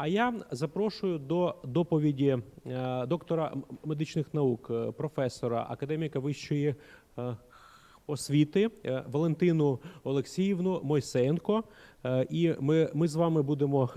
А я запрошую до доповіді е, доктора медичних наук, е, професора, академіка вищої е, освіти Валентину Олексіївну Мойсеєнко. Е, І ми, ми з вами будемо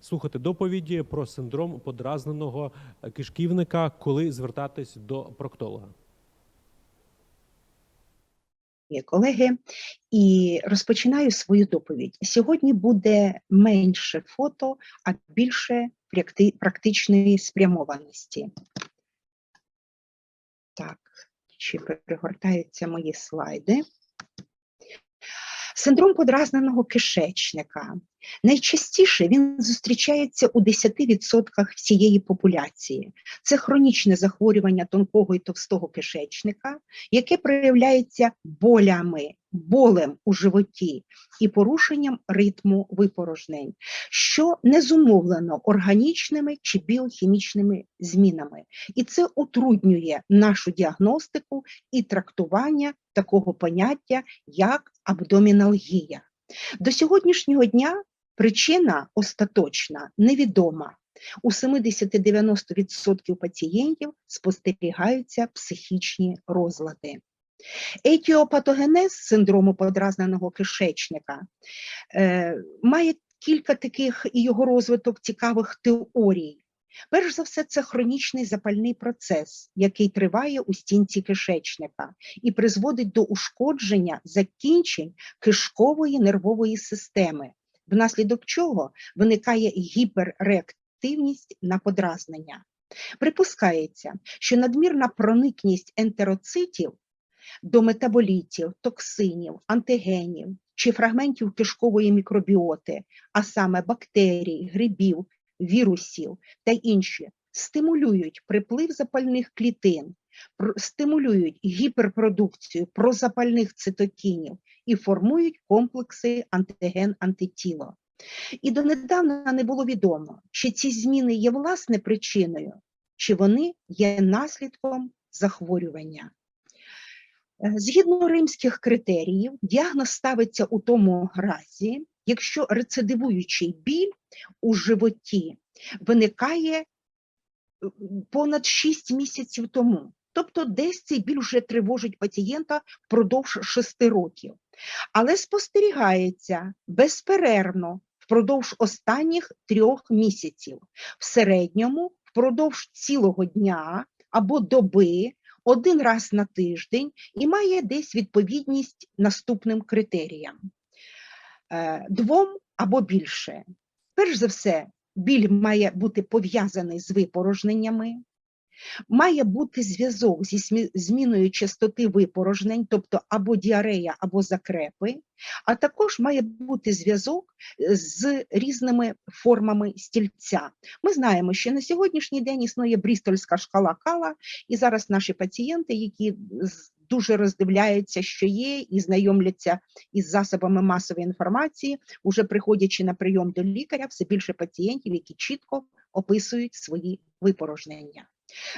слухати доповіді про синдром подразненого кишківника, коли звертатись до проктолога. Колеги, і розпочинаю свою доповідь. Сьогодні буде менше фото, а більше практичної спрямованості. Так, чи перегортаються мої слайди? Синдром подразненого кишечника. Найчастіше він зустрічається у 10% всієї популяції. Це хронічне захворювання тонкого і товстого кишечника, яке проявляється болями, болем у животі і порушенням ритму випорожнень, що не зумовлено органічними чи біохімічними змінами. І це утруднює нашу діагностику і трактування такого поняття, як абдоміналгія. До сьогоднішнього дня причина остаточна невідома. У 70-90% пацієнтів спостерігаються психічні розлади. Етіопатогенез синдрому подразненого кишечника е, має кілька таких і його розвиток цікавих теорій. Перш за все, це хронічний запальний процес, який триває у стінці кишечника і призводить до ушкодження закінчень кишкової нервової системи, внаслідок чого виникає гіперреактивність на подразнення. Припускається, що надмірна проникність ентероцитів до метаболітів, токсинів, антигенів чи фрагментів кишкової мікробіоти, а саме бактерій, грибів, вірусів та інші, стимулюють приплив запальних клітин, стимулюють гіперпродукцію прозапальних цитокінів і формують комплекси антиген-антитіло. І донедавна не було відомо, чи ці зміни є власне причиною, чи вони є наслідком захворювання. Е, Згідно римських критеріїв, діагноз ставиться у тому разі, якщо рецидивуючий біль у животі виникає е, понад 6 місяців тому. Тобто десь цей біль вже тривожить пацієнта впродовж 6 років. Але спостерігається безперервно впродовж останніх трьох місяців. В середньому впродовж цілого дня або доби один раз на тиждень і має десь відповідність наступним критеріям. Е, Двом або більше. Перш за все, біль має бути пов'язаний з випорожненнями, має бути зв'язок зі зміною частоти випорожнень, тобто або діарея, або закрепи, а також має бути зв'язок е, з різними формами стільця. Ми знаємо, що на сьогоднішній день існує брістольська шкала Кала, і зараз наші пацієнти, які дуже роздивляються, що є, і знайомляться із засобами масової інформації, уже приходячи на прийом до лікаря, все більше пацієнтів, які чітко описують свої випорожнення.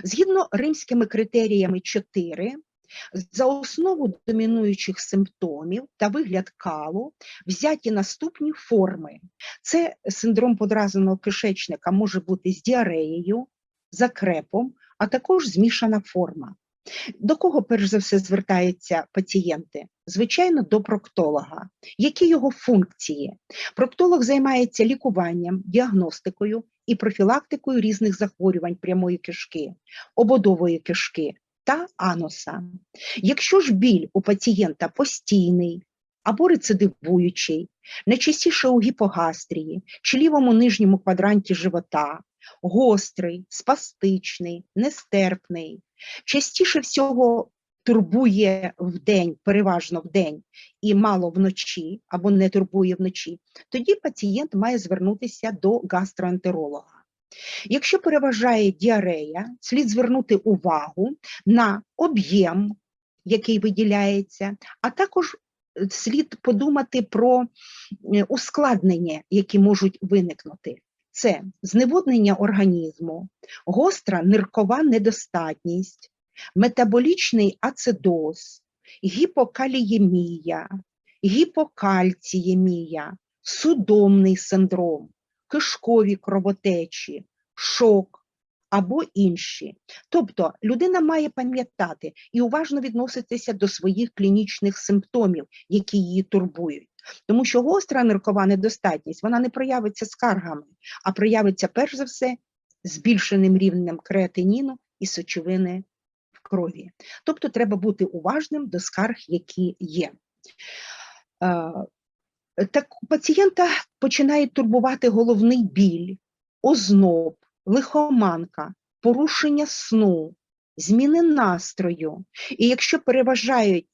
Згідно римськими критеріями 4, за основу домінуючих симптомів та вигляд калу взяті наступні форми. Це синдром подразненого кишечника може бути з діареєю, закрепом, а також змішана форма. До кого перш за все звертаються пацієнти? Звичайно, до проктолога. Які його функції? Проктолог займається лікуванням, діагностикою і профілактикою різних захворювань прямої кишки, ободової кишки та ануса. Якщо ж біль у пацієнта постійний або рецидивуючий, найчастіше у гіпогастрії чи лівому нижньому квадранті живота, гострий, спастичний, нестерпний, частіше всього турбує вдень, переважно вдень, і мало вночі, або не турбує вночі, тоді пацієнт має звернутися до гастроентеролога. Якщо переважає діарея, слід звернути увагу на об'єм, який виділяється, а також е, слід подумати про е, ускладнення, які можуть виникнути. Це зневоднення організму, гостра ниркова недостатність, метаболічний ацидоз, гіпокаліємія, гіпокальціємія, судомний синдром, кишкові кровотечі, шок або інші. Тобто людина має пам'ятати і уважно відноситися до своїх клінічних симптомів, які її турбують. Тому що гостра ниркова недостатність вона не проявиться скаргами, а проявиться перш за все збільшеним рівнем креатиніну і сечовини в крові. Тобто треба бути уважним до скарг, які є. Е, Так пацієнта починає турбувати головний біль, озноб, лихоманка, порушення сну, зміни настрою. І якщо переважають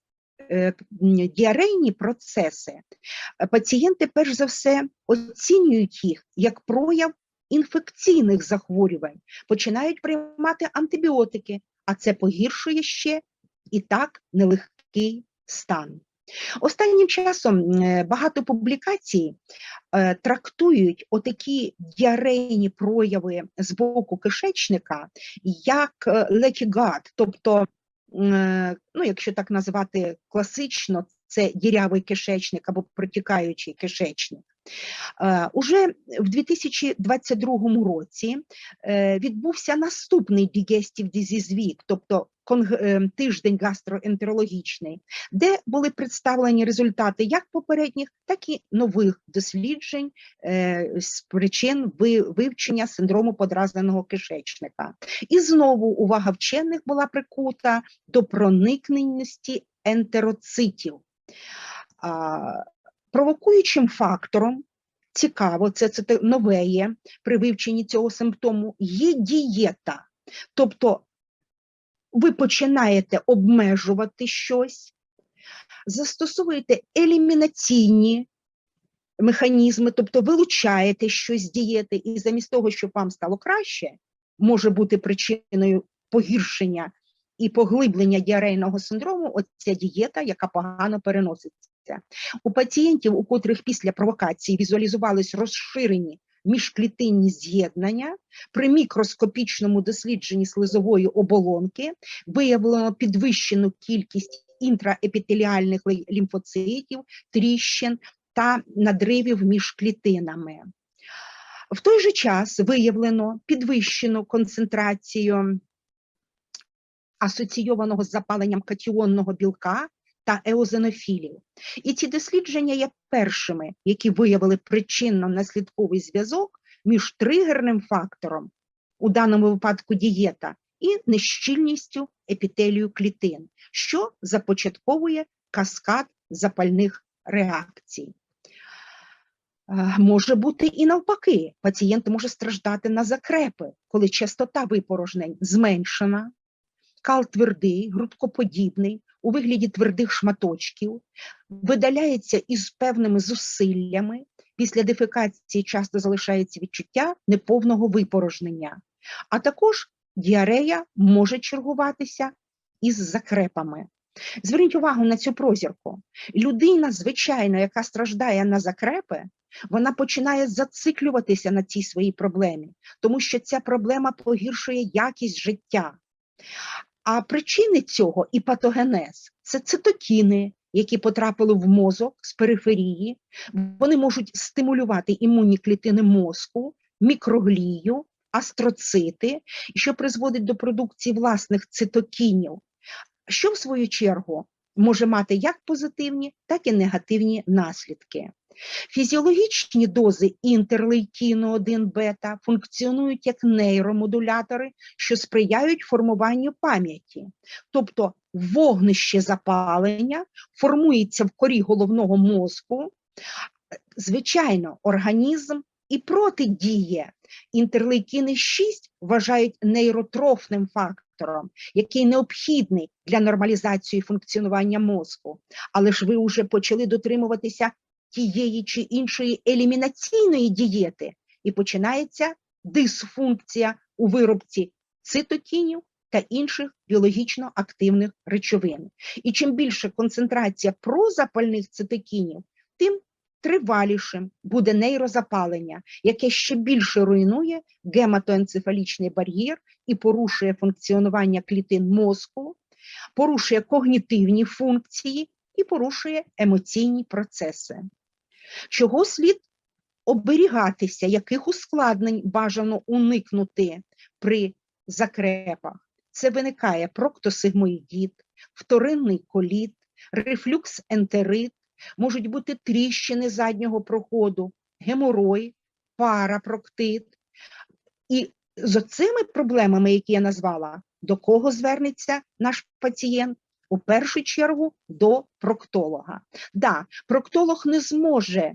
діарейні процеси, е, пацієнти перш за все оцінюють їх як прояв інфекційних захворювань, починають приймати антибіотики, а це погіршує ще і так нелегкий стан. Останнім часом е, багато публікацій е, трактують отакі діарейні прояви з боку кишечника як е, тобто, е, ну, якщо так назвати класично, це дірявий кишечник або протікаючий кишечник. Е, Уже в 2022 році е, відбувся наступний Digestive Disease тобто е, тиждень гастроентерологічний, де були представлені результати як попередніх, так і нових досліджень е, з причин вивчення синдрому подразненого кишечника. І знову увага вчених була прикута до проникненості ентероцитів. Провокуючим фактором, цікаво, це, це нове є при вивченні цього симптому, є дієта. Тобто ви починаєте обмежувати щось, застосовуєте елімінаційні механізми, тобто вилучаєте щось з дієти, і замість того, щоб вам стало краще, може бути причиною погіршення і поглиблення діарейного синдрому, оця дієта, яка погано переноситься. У пацієнтів, у котрих після провокації візуалізувались розширені міжклітинні з'єднання, при мікроскопічному дослідженні слизової оболонки виявлено підвищену кількість інтраепітеліальних лімфоцитів, тріщин та надривів між клітинами. В той же час виявлено підвищену концентрацію асоційованого з запаленням катіонного білка та еозинофілів. І ці дослідження є першими, які виявили причинно-наслідковий зв'язок між тригерним фактором, у даному випадку дієта, і нещільністю епітелію клітин, що започатковує каскад запальних реакцій. Е, Може бути і навпаки, пацієнт може страждати на закрепи, коли частота випорожнень зменшена, кал твердий, грудкоподібний, у вигляді твердих шматочків, видаляється із певними зусиллями. Після дефекації часто залишається відчуття неповного випорожнення, а також діарея може чергуватися із закрепами. Зверніть увагу на цю прозірку. Людина, звичайно, яка страждає на закрепи, вона починає зациклюватися на цій своїй проблемі, тому що ця проблема погіршує якість життя. А причини цього і патогенез це цитокіни, які потрапили в мозок з периферії. Вони можуть стимулювати імунні клітини мозку, мікроглію, астроцити, що призводить до продукції власних цитокінів, що в свою чергу може мати як позитивні, так і негативні наслідки. Фізіологічні дози інтерлейкіну 1 бета функціонують як нейромодулятори, що сприяють формуванню пам'яті. Тобто вогнище запалення формується в корі головного мозку. Звичайно, організм і протидіє. Інтерлейкіни 6 вважають нейротрофним фактором, який необхідний для нормалізації функціонування мозку. Але ж ви вже почали дотримуватися тієї чи іншої елімінаційної дієти, і починається дисфункція у виробці цитокінів та інших біологічно активних речовин. І чим більше концентрація прозапальних цитокінів, тим тривалішим буде нейрозапалення, яке ще більше руйнує гематоенцефалічний бар'єр і порушує функціонування клітин мозку, порушує когнітивні функції і порушує емоційні процеси. Чого слід оберігатися, яких ускладнень бажано уникнути при закрепах. Це виникає проктосигмоїдіт, вторинний коліт, рефлюкс-ентерит, можуть бути тріщини заднього проходу, геморой, парапроктит. І з цими проблемами, які я назвала, до кого звернеться наш пацієнт? У першу чергу до проктолога. Да, проктолог не зможе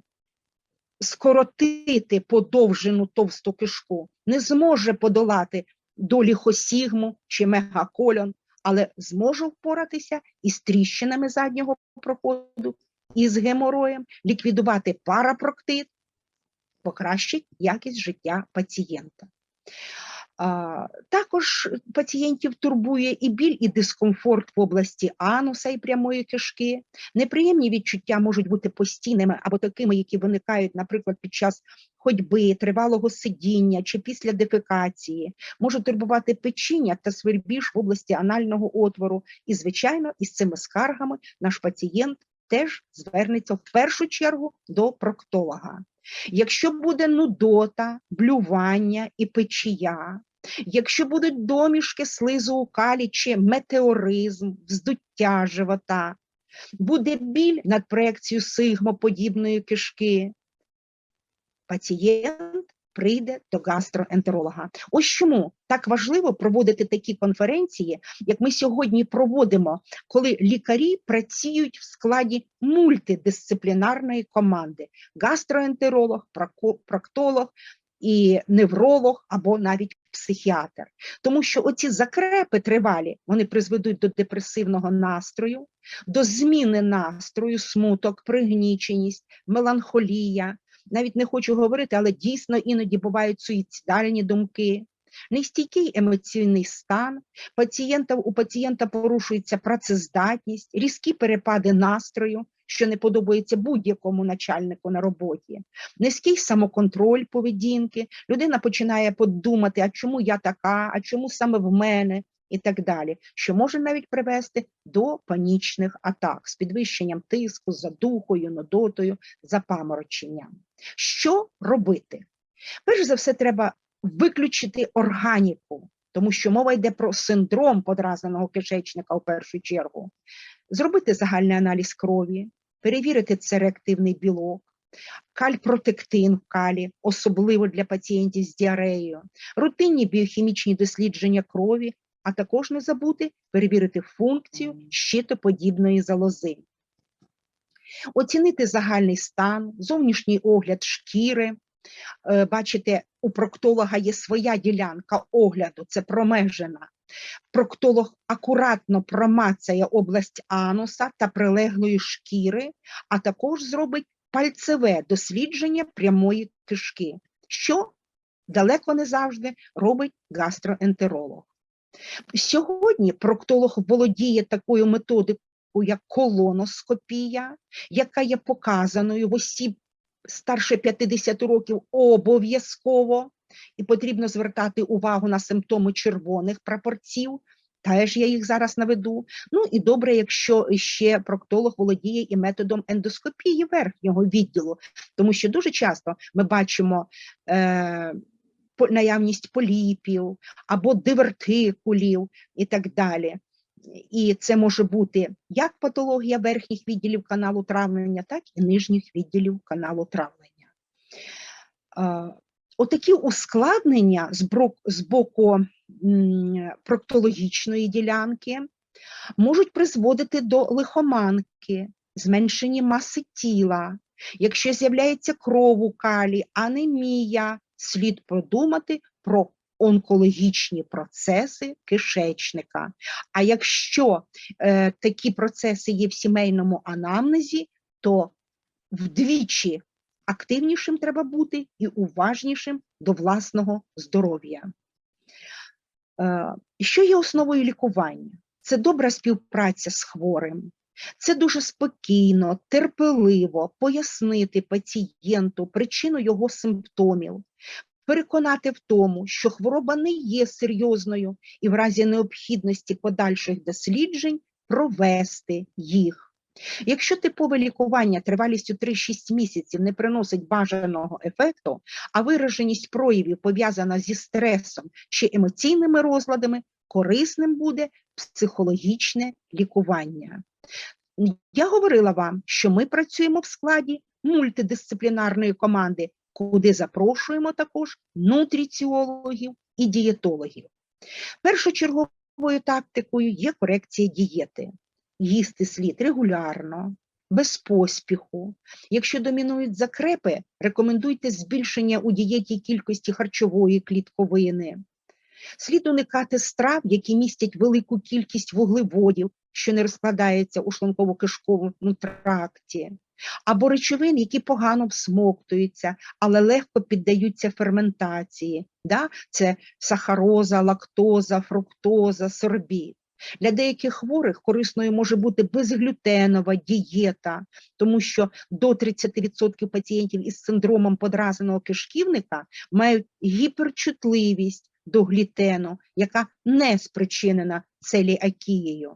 скоротити подовжену товсту кишку, не зможе подолати доліхосігму чи мегакольон, але зможе впоратися із тріщинами заднього проходу, із гемороєм, ліквідувати парапроктит, покращить якість життя пацієнта. Також пацієнтів турбує і біль, і дискомфорт в області ануса і прямої кишки. Неприємні відчуття можуть бути постійними або такими, які виникають, наприклад, під час ходьби, тривалого сидіння чи після дефекації, можуть турбувати печіння та свербіж в області анального отвору. І, звичайно, із цими скаргами наш пацієнт теж звернеться в першу чергу до проктолога. Якщо буде нудота, блювання і печія, якщо будуть домішки слизу у калі чи метеоризм, вздуття живота, буде біль над проекцією сигмоподібної кишки, пацієнт прийде до гастроентеролога. Ось чому так важливо проводити такі конференції, як ми сьогодні проводимо, коли лікарі працюють в складі мультидисциплінарної команди: гастроентеролог, проктолог і невролог або навіть психіатр. Тому що оці закрепи тривалі вони призведуть до депресивного настрою, до зміни настрою, смуток, пригніченість, меланхолія. Навіть не хочу говорити, але дійсно іноді бувають суїцидальні думки. Нестійкий емоційний стан, пацієнта, у пацієнта порушується працездатність, різкі перепади настрою, що не подобається будь-якому начальнику на роботі, низький самоконтроль поведінки, людина починає подумати, а чому я така, а чому саме в мене, і так далі, що може навіть привести до панічних атак з підвищенням тиску, задухою, нудотою, запамороченням. Що робити? Перш за все, треба виключити органіку, тому що мова йде про синдром подразненого кишечника в першу чергу. Зробити загальний аналіз крові, перевірити це реактивний білок, кальпротектин в калі, особливо для пацієнтів з діареєю, рутинні біохімічні дослідження крові, а також не забути перевірити функцію щитоподібної залози. Оцінити загальний стан, зовнішній огляд шкіри. Е, Бачите, у проктолога є своя ділянка огляду, це промежена. Проктолог акуратно промацає область ануса та прилеглої шкіри, а також зробить пальцеве дослідження прямої кишки, що далеко не завжди робить гастроентеролог. Сьогодні проктолог володіє такою методикою, як колоноскопія, яка є показаною в осіб старше 50 років обов'язково, і потрібно звертати увагу на симптоми червоних прапорців. Теж я їх зараз наведу. Ну і добре, якщо ще проктолог володіє і методом ендоскопії верхнього відділу, тому що дуже часто ми бачимо е, наявність поліпів або дивертикулів і так далі. І це може бути як патологія верхніх відділів каналу травлення, так і нижніх відділів каналу травлення. Отакі ускладнення з, боку проктологічної ділянки можуть призводити до лихоманки, зменшення маси тіла. Якщо з'являється кров у калі, анемія, слід подумати про онкологічні процеси кишечника. А якщо е, такі процеси є в сімейному анамнезі, то вдвічі активнішим треба бути і уважнішим до власного здоров'я. Е, Що є основою лікування? Це добра співпраця з хворим. Це дуже спокійно, терпеливо пояснити пацієнту причину його симптомів, переконати в тому, що хвороба не є серйозною і в разі необхідності подальших досліджень провести їх. Якщо типове лікування тривалістю 3-6 місяців не приносить бажаного ефекту, а вираженість проявів пов'язана зі стресом чи емоційними розладами, корисним буде психологічне лікування. Я говорила вам, що ми працюємо в складі мультидисциплінарної команди, куди запрошуємо також нутриціологів і дієтологів. Першочерговою тактикою є корекція дієти. Їсти слід регулярно, без поспіху. Якщо домінують закрепи, рекомендуйте збільшення у дієті кількості харчової клітковини. Слід уникати страв, які містять велику кількість вуглеводів, що не розкладаються у шлунково-кишковому тракті, або речовин, які погано всмоктуються, але легко піддаються ферментації. Да? Це сахароза, лактоза, фруктоза, сорбіт. Для деяких хворих корисною може бути безглютенова дієта, тому що до 30% пацієнтів із синдромом подразненого кишківника мають гіперчутливість до глютену, яка не спричинена целіакією.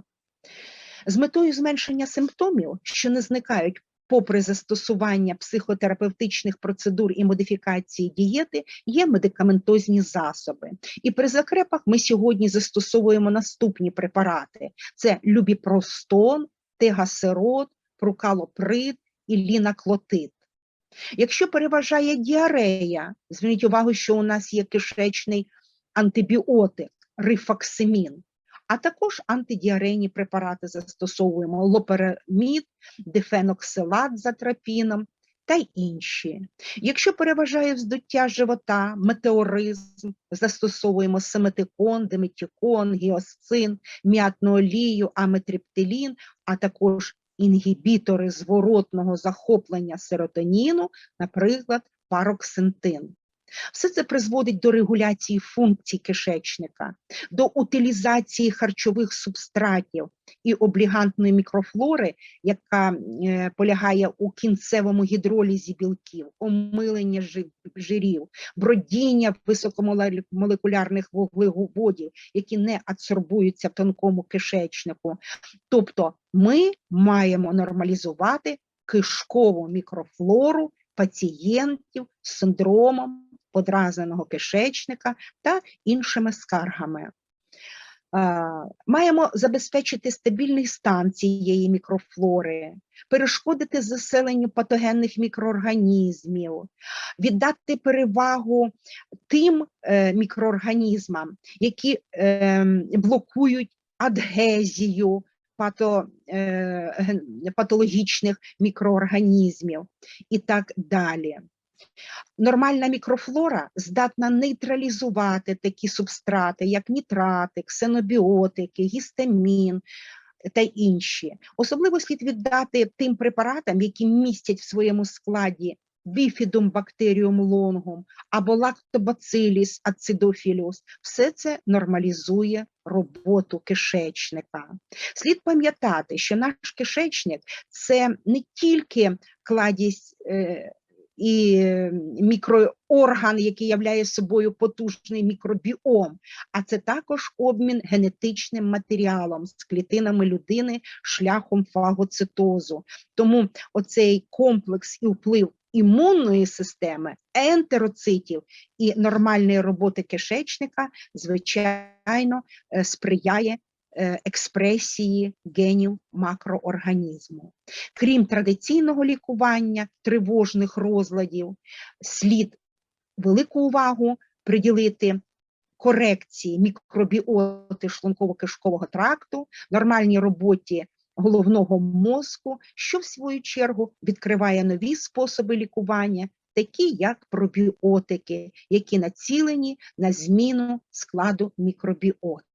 З метою зменшення симптомів, що не зникають попри застосування психотерапевтичних процедур і модифікації дієти, є медикаментозні засоби. І при закрепах ми сьогодні застосовуємо наступні препарати: це любіпростон, тегасерот, прукалоприд і лінаклотид. Якщо переважає діарея, зверніть увагу, що у нас є кишечний антибіотик рифоксимін, а також антидіарейні препарати застосовуємо лоперамід, дифеноксилат з атропіном та інші. Якщо переважає вздуття живота, метеоризм, застосовуємо семетикон, диметикон, гіосцин, м'ятну олію, аметриптилін, а також інгібітори зворотного захоплення серотоніну, наприклад, пароксентин. Все це призводить до регуляції функцій кишечника, до утилізації харчових субстратів і облігантної мікрофлори, яка е, полягає у кінцевому гідролізі білків, омилення жирів, бродіння високомолекулярних вуглеводів, які не адсорбуються в тонкому кишечнику. Тобто ми маємо нормалізувати кишкову мікрофлору пацієнтів з синдромом подразненого кишечника та іншими скаргами. Маємо забезпечити стабільний стан цієї мікрофлори, перешкодити заселенню патогенних мікроорганізмів, віддати перевагу тим е, мікроорганізмам, які е, блокують адгезію пато, е, патологічних мікроорганізмів і так далі. Нормальна мікрофлора здатна нейтралізувати такі субстрати, як нітрати, ксенобіотики, гістамін та інші. Особливо слід віддати тим препаратам, які містять в своєму складі біфідум бактеріум лонгум або лактобациліс ацидофіліус. Все це нормалізує роботу кишечника. Слід пам'ятати, що наш кишечник це не тільки кладість. е, і мікроорган, який являє собою потужний мікробіом, а це також обмін генетичним матеріалом з клітинами людини шляхом фагоцитозу. Тому оцей комплекс і вплив імунної системи, ентероцитів і нормальної роботи кишечника, звичайно, е, сприяє експресії генів макроорганізму. Крім традиційного лікування тривожних розладів, слід велику увагу приділити корекції мікробіоти шлунково-кишкового тракту, нормальній роботі головного мозку, що в свою чергу відкриває нові способи лікування, такі як пробіотики, які націлені на зміну складу мікробіоти.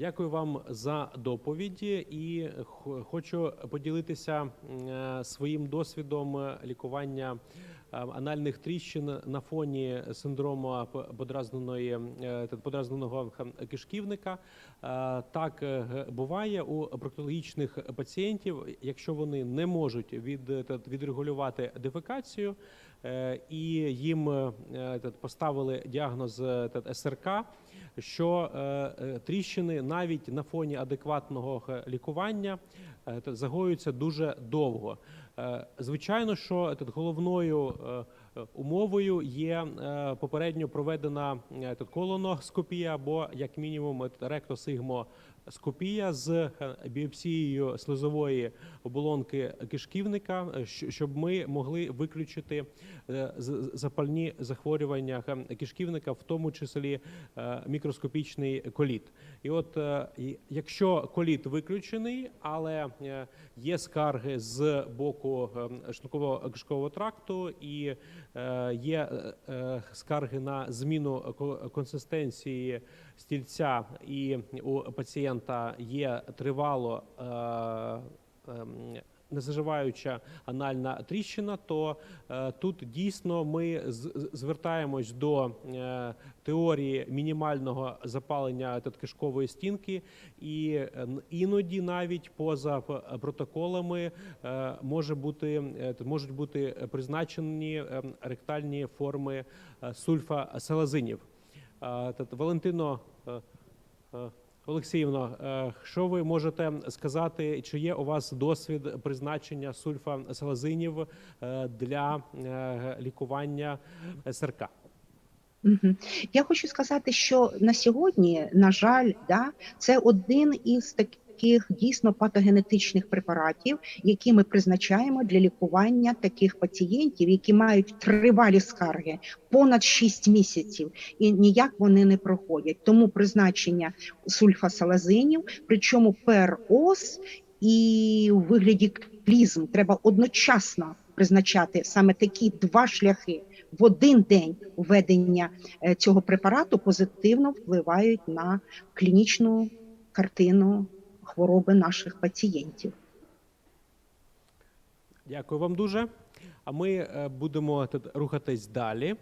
Дякую вам за доповіді і хочу поділитися е, своїм досвідом е, лікування е, анальних тріщин на фоні синдрому подразненої подразненого кишківника. Так буває у проктологічних пацієнтів, якщо вони не можуть від, відрегулювати дефекацію, і їм е, поставили діагноз е, СРК, що е, е, тріщини навіть на фоні адекватного лікування е, загоюються дуже довго. Е, Звичайно, що головною е, е, умовою є е, попередньо проведена е, колоноскопія або як мінімум е, ректосигмоскопія з е, біопсією слизової оболонки кишківника, е, щоб ми могли виключити е, запальні захворювання кишківника, в тому числі е, мікроскопічний коліт. І от е, якщо коліт виключений, але е, є скарги з боку е, шлунково кишкового тракту і е, є е, е, скарги на зміну ко- консистенції стільця, і у пацієнта є тривало. е, ем, Незаживаюча анальна тріщина, то е, тут дійсно ми звертаємось до е, теорії мінімального запалення кишкової стінки, і е, іноді навіть поза протоколами може бути можуть бути призначені е, ректальні форми сульфасалазинів. Е, та- Валентино е, е, Олексіївно, е, що ви можете сказати, чи є у вас досвід призначення сульфасалазинів е, для лікування СРК? Я хочу сказати, що на сьогодні, на жаль, да, це один із таких дійсно патогенетичних препаратів, які ми призначаємо для лікування таких пацієнтів, які мають тривалі скарги понад 6 місяців, і ніяк вони не проходять. Тому призначення сульфасалазинів, причому ПРОС і у вигляді клізм треба одночасно призначати саме такі два шляхи в один день введення е, цього препарату позитивно впливають на клінічну картину хвороби наших пацієнтів. Дякую вам дуже. А ми е, будемо рухатись далі.